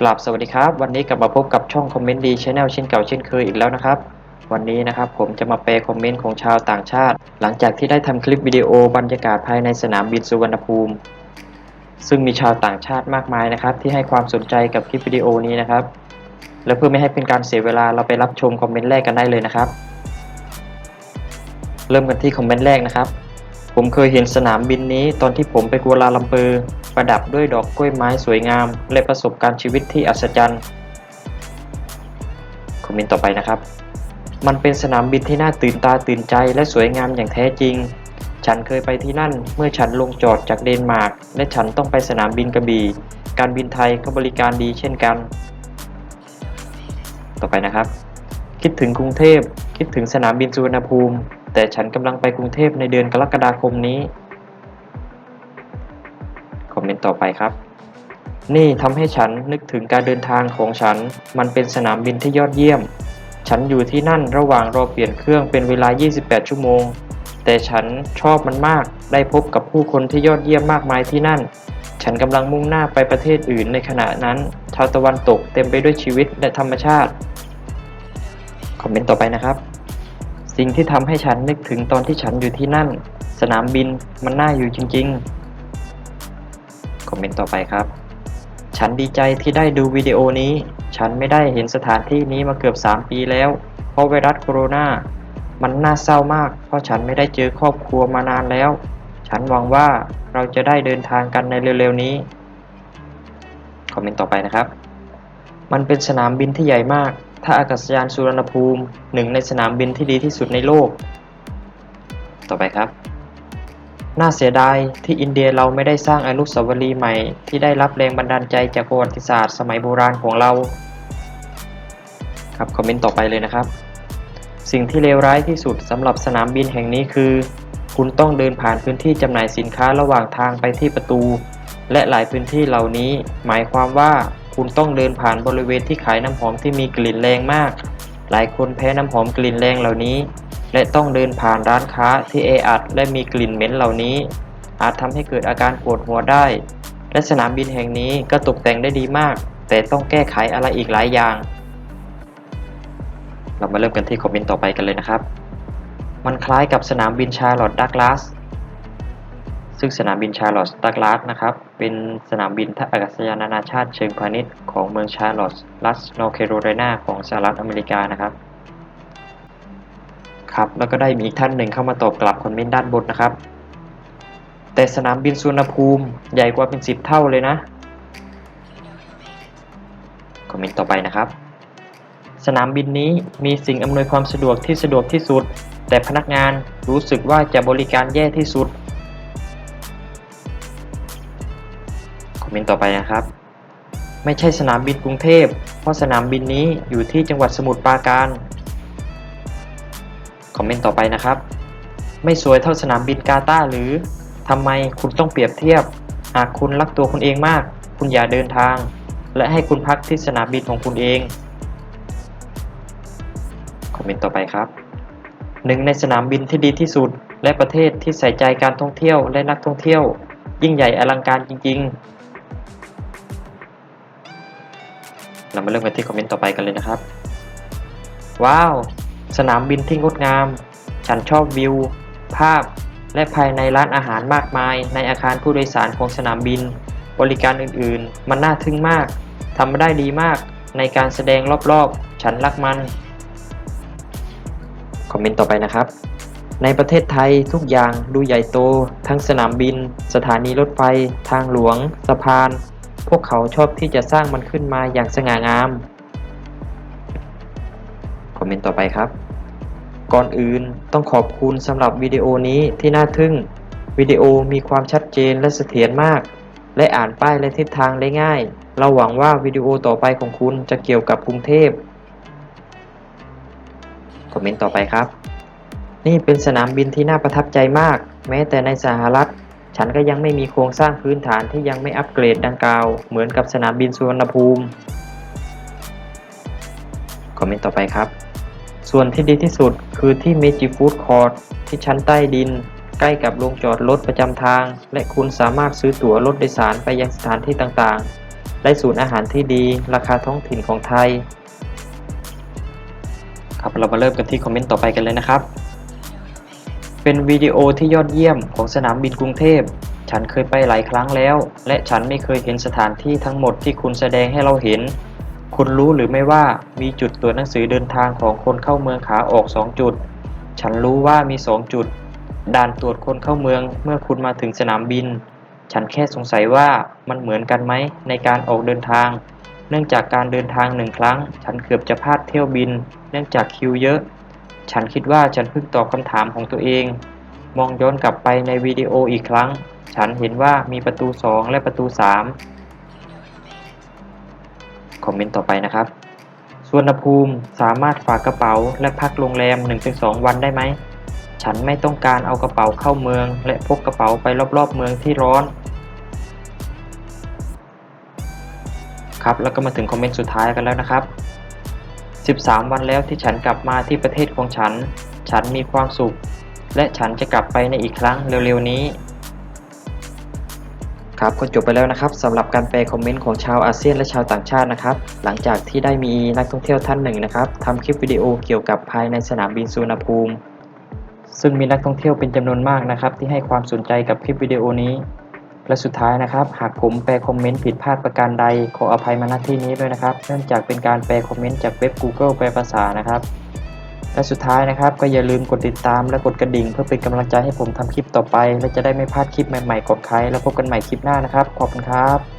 กราบสวัสดีครับ วันนี้กลับมาพบกับช่องคอมเมนต์ดีช anel เช่นเก่าเช่นเคยอีกแล้วนะครับ วันนี้นะครับผมจะมาแปลคอมเมนต์ของชาวต่างชาติ หลังจากที่ได้ทำคลิปวิดีโอบรรยากาศภายในสนามบินสุวรรณภูมิ ซึ่งมีชาวต่างชาติมากมายนะครับ ที่ให้ความสนใจกับคลิปวิดีโอนี้นะครับ และเพื่อไม่ให้เป็นการเสียเวลาเราไปรับชมคอมเมนต์แรกกันได้เลยนะครับ เริ่มกันที่คอมเมนต์แรกนะครับ ผมเคยเห็นสนามบินนี้ตอนที่ผมไปกัวลาลัมเปอร์ประดับด้วยดอกกล้วยไม้สวยงาม และประสบการณ์ชีวิตที่อัศจรรย์คอมเมนต์ต่อไปนะครับ มันเป็นสนามบินที่น่าตื่นตาตื่นใจและสวยงามอย่างแท้จริง ฉันเคยไปที่นั่นเมื่อฉันลงจอดจากเดนมาร์กและฉันต้องไปสนามบินกระบี่ การบินไทยก็บริการดีเช่นกัน ต่อไปนะครับ คิดถึงกรุงเทพ คิดถึงสนามบินสุวรรณภูมิ แต่ฉันกำลังไปกรุงเทพในเดือนกรกฎาคมนี้ คอมเมนต์ต่อไปครับ นี่ทำให้ฉันนึกถึงการเดินทางของฉัน มันเป็นสนามบินที่ยอดเยี่ยม ฉันอยู่ที่นั่นระหว่างรอเปลี่ยนเครื่องเป็นเวลา 28 ชั่วโมง แต่ฉันชอบมันมาก ได้พบกับผู้คนที่ยอดเยี่ยมมากมายที่นั่น ฉันกำลังมุ่งหน้าไปประเทศอื่นในขณะนั้น ชาวตะวันตกเต็มไปด้วยชีวิตและธรรมชาติ คอมเมนต์ต่อไปนะครับ สิ่งที่ทำให้ฉันนึกถึงตอนที่ฉันอยู่ที่นั่น สนามบินมันน่าอยู่จริงๆ คอมเมนต์ต่อไปครับ ฉันดีใจที่ได้ดูวิดีโอนี้ ฉันไม่ได้เห็นสถานที่นี้มาเกือบ 3 ปีแล้ว เพราะไวรัสโคโรนามันน่าเศร้ามาก เพราะฉันไม่ได้เจอครอบครัวมานานแล้ว ฉันหวังว่าเราจะได้เดินทางกันในเร็วๆนี้ คอมเมนต์ต่อไปนะครับ มันเป็นสนามบินที่ใหญ่มาก ถ้าอากาศยานสุวรรณภูมิหนึ่งในสนามบินที่ดีที่สุดในโลก ต่อไปครับ น่าเสียดายที่อินเดียเราไม่ได้สร้างอนุสาวรีย์ใหม่ที่ได้รับแรงบันดาลใจจากประวัติศาสตร์สมัยโบราณของเรา ครับคอมเมนต์ต่อไปเลยนะครับ สิ่งที่เลวร้ายที่สุดสำหรับสนามบินแห่งนี้คือ คุณต้องเดินผ่านพื้นที่จำหน่ายสินค้าระหว่างทางไปที่ประตู และหลายพื้นที่เหล่านี้ หมายความว่า คุณต้องเดินผ่านบริเวณที่ขายน้ำหอมที่มีกลิ่นแรงมาก หลายคนแพ้น้ำหอมกลิ่นแรงเหล่านี้ และต้องเดินผ่านร้านค้าที่แออัดและมีกลิ่นเหม็นเหล่านี้ อาจทำให้เกิดอาการปวดหัวได้ และสนามบินแห่งนี้ก็ตกแต่งได้ดีมาก แต่ต้องแก้ไขอะไรอีกหลายอย่าง เรามาเริ่มกันที่คอมเมนต์ต่อไปกันเลยนะครับ มันคล้ายกับสนามบินชาร์ลอตดักลาส ซึ่งสนามบินชาร์ลอตดักลาสนะครับ เป็นสนามบินท่าอากาศยานนานาชาติเชิงพาณิชย์ของเมืองชาร์ลอตรัฐนอร์แคโรไลนาของสหรัฐอเมริกานะครับ ครับ แล้วก็ได้มีอีกท่านหนึ่งเข้ามาตอบกลับคอมเมนต์ด้านบนนะครับ แต่สนามบินสุวรรณภูมิใหญ่กว่าเป็นสิบเท่าเลยนะ คอมเมนต์ต่อไปนะครับ สนามบินนี้มีสิ่งอำนวยความสะดวกที่สะดวกที่สุด แต่พนักงานรู้สึกว่าจะบริการแย่ที่สุด เมนต์ต่อไปนะครับ ไม่ใช่สนามบินกรุงเทพ เพราะสนามบินนี้อยู่ที่จังหวัดสมุทรปราการ คอมเมนต์ต่อไปนะครับ ไม่สวยเท่าสนามบินกาตาหรือทำไมคุณต้องเปรียบเทียบ หากคุณรักตัวคุณเองมาก คุณอย่าเดินทาง และให้คุณพักที่สนามบินของคุณเอง คอมเมนต์ต่อไปครับหนึ่งในสนามบินที่ดีที่สุด และประเทศที่ใส่ใจการท่องเที่ยวและนักท่องเที่ยว ยิ่งใหญ่อลังการจริง ๆ เรามาเริ่มกันที่คอมเมนต์ต่อไปกันเลยนะครับ ว้าว สนามบินที่งดงาม ฉันชอบวิว ภาพ และภายในร้านอาหารมากมาย ในอาคารผู้โดยสารของสนามบิน บริการอื่นๆ มันน่าทึ่งมากทำมาได้ดีมากในการแสดงรอบๆ ฉันรักมัน คอมเมนต์ต่อไปนะครับในประเทศไทยทุกอย่างดูใหญ่โต ทั้งสนามบิน สถานีรถไฟ ทางหลวง สะพาน วกเขาชอบที่จะสร้างมันขึ้นมาอย่างสง่างาม คอมเมนต์ต่อไปครับ ก่อนอื่นต้องขอบคุณสำหรับวิดีโอนี้ที่น่าทึ่ง วิดีโอมีความชัดเจนและเสถียรมาก และอ่านป้ายและทิศทางได้ง่าย เราหวังว่าวิดีโอต่อไปของคุณจะเกี่ยวกับกรุงเทพคอมเมนต์ต่อไปครับ นี่เป็นสนามบินที่น่าประทับใจมาก แม้แต่ในสหรัฐ ฉันก็ยังไม่มีโครงสร้างพื้นฐานที่ยังไม่อัปเกรดดังกล่าว เหมือนกับสนามบินสุวรรณภูมิ คอมเมนต์ต่อไปครับ ส่วนที่ดีที่สุดคือที่ Meiji Food Court ที่ชั้นใต้ดิน ใกล้กับโรงจอดรถประจำทาง และคุณสามารถซื้อตั๋วรถโดยสารไปยังสถานที่ต่างๆได้ศูนย์อาหารที่ดีราคาท้องถิ่นของไทย ครับเรามาเริ่มกันที่คอมเมนต์ต่อไปกันเลยนะครับ เป็นวิดีโอที่ยอดเยี่ยมของสนามบินกรุงเทพ ฉันเคยไปหลายครั้งแล้ว และฉันไม่เคยเห็นสถานที่ทั้งหมดที่คุณแสดงให้เราเห็น คุณรู้หรือไม่ว่ามีจุดตรวจหนังสือเดินทางของคนเข้าเมืองขาออก 2 จุด ฉันรู้ว่ามี 2 จุด ด่านตรวจคนเข้าเมืองเมื่อคุณมาถึงสนามบิน ฉันแค่สงสัยว่ามันเหมือนกันไหมในการออกเดินทาง เนื่องจากการเดินทางหนึ่งครั้ง ฉันเกือบจะพลาดเที่ยวบิน เนื่องจากคิวเยอะ ฉันคิดว่าฉันเพิ่งตอบคำถามของตัวเอง มองย้อนกลับไปในวิดีโออีกครั้ง ฉันเห็นว่ามีประตู 2 และประตู 3 คอมเมนต์ต่อไปนะครับส่วนภูมิสามารถฝากกระเป๋าและพักโรงแรม 1-2 วันได้ไหม ฉันไม่ต้องการเอากระเป๋าเข้าเมือง และพกกระเป๋าไปรอบๆเมืองที่ร้อน ครับแล้วก็มาถึงคอมเมนต์สุดท้ายกันแล้วนะครับ 13 วันแล้วที่ฉันกลับมาที่ประเทศของฉัน ฉันมีความสุข และฉันจะกลับไปในอีกครั้งเร็วๆนี้ ครับก็จบไปแล้วนะครับสำหรับการแปลคอมเมนต์ของชาวอาเซียนและชาวต่างชาตินะครับ หลังจากที่ได้มีนักท่องเที่ยวท่านหนึ่งนะครับทำคลิปวิดีโอเกี่ยวกับภายในสนามบินสุวรรณภูมิ ซึ่งมีนักท่องเที่ยวเป็นจำนวนมากนะครับ ที่ให้ความสนใจกับคลิปวิดีโอนี้ และสุดท้ายนะครับ หากผมแปลคอมเมนต์ผิดพลาดประการใด ขออภัยมาณที่นี้ด้วยนะครับ เนื่องจากเป็นการแปลคอมเมนต์จากเว็บ Google แปลภาษานะครับ และสุดท้ายนะครับ ก็อย่าลืมกดติดตามและกดกระดิ่ง เพื่อเป็นกำลังใจให้ผมทำคลิปต่อไป และจะได้ไม่พลาดคลิปใหม่ๆก่อนใครแล้วพบกันใหม่คลิปหน้านะครับ ขอบคุณครับ